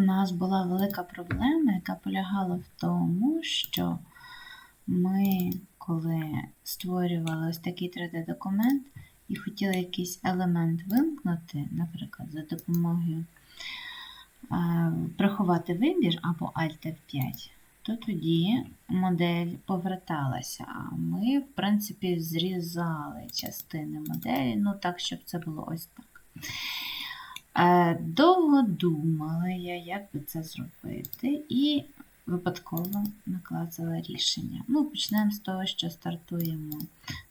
у нас була велика проблема, яка полягала в тому, що ми, коли створювали ось такий 3D-документ і хотіли якийсь елемент вимкнути, наприклад, за допомогою приховати вибір або Alt F5, то тоді модель поверталася. А ми, в принципі, зрізали частини моделі, ну так, щоб це було ось так. Е, Довго думала я, як би це зробити, і випадково наклацала рішення. Ну, почнемо з того, що стартуємо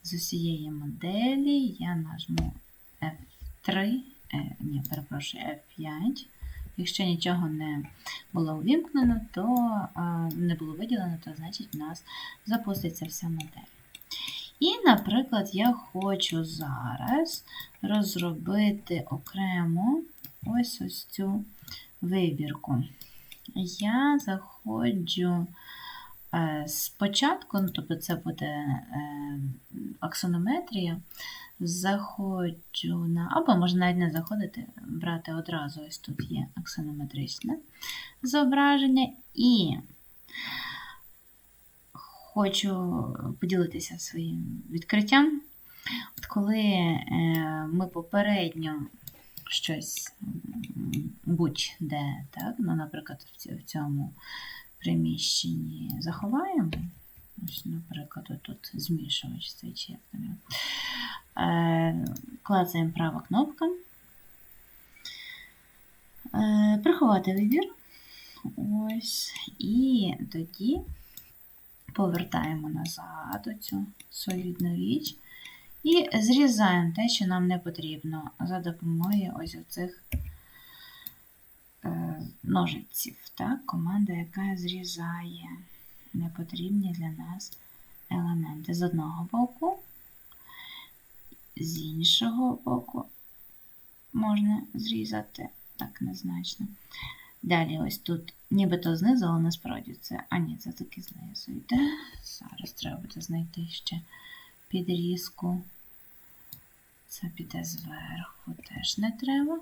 з усієї моделі. Я нажму F3, е, ні, перепрошую, F5. Якщо нічого не було увімкнено, то е, не було виділено, то значить у нас запуститься вся модель. І, наприклад, я хочу зараз розробити окремо ось ось цю вибірку. Я заходжу е, спочатку, ну, тобто це буде е, аксонометрія, заходжу на, або можна навіть не заходити, брати одразу, ось тут є аксонометричне зображення, і хочу поділитися своїм відкриттям. От коли е, ми попередньо щось будь-де, так, ну, наприклад, в цьому приміщенні заховаємо, наприклад, тут змішувач цей чи е, клацаємо права кнопка, е, приховати вибір. Ось, і тоді повертаємо назад оцю солідну річ і зрізаємо те, що нам не потрібно, за допомогою ось оцих е, ножиців. Так? Команда, яка зрізає непотрібні для нас елементи з одного боку, з іншого боку можна зрізати так незначно. Далі ось тут нібито знизу, але насправді це. А ні, це таки знизу йде. Зараз треба буде знайти ще підрізку. Це піде зверху, теж не треба.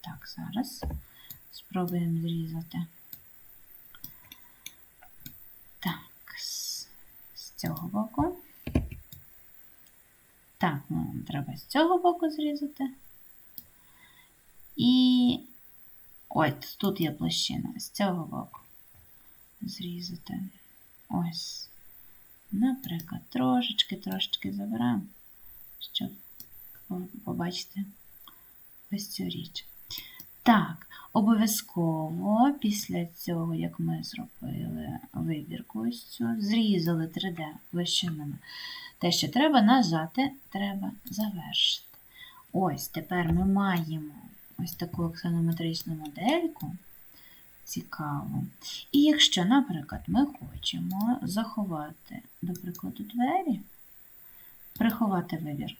Так, зараз спробуємо зрізати. Так, з, з цього боку. Так, ну, нам треба з цього боку зрізати. І ось тут є площина, з цього боку. Зрізати. Ось. Наприклад, трошечки, трошечки заберемо, щоб побачити ось цю річ. Так, обов'язково після цього, як ми зробили вибірку ось цю, зрізали 3D площинами. Те, що треба нажати, треба завершити. Ось тепер ми маємо ось таку аксонометричну модельку. Цікаво. І якщо, наприклад, ми хочемо заховати, до прикладу, двері, приховати вибір.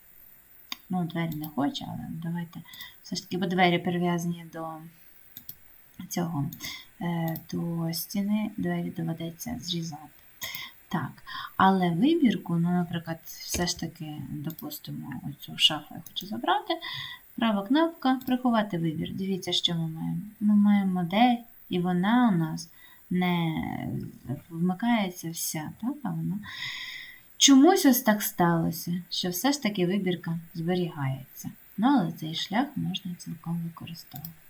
Ну, двері не хочу, але давайте все ж таки, бо двері прив'язані до цього, е, до стіни, двері доведеться зрізати. Так, але вибірку, ну, наприклад, все ж таки, допустимо, оцю шафу я хочу забрати. Права кнопка приховати вибір. Дивіться, що ми маємо. Ми маємо модель, і вона у нас не вмикається вся, так? А вона чомусь ось так сталося, що все ж таки вибірка зберігається. Ну, але цей шлях можна цілком використовувати.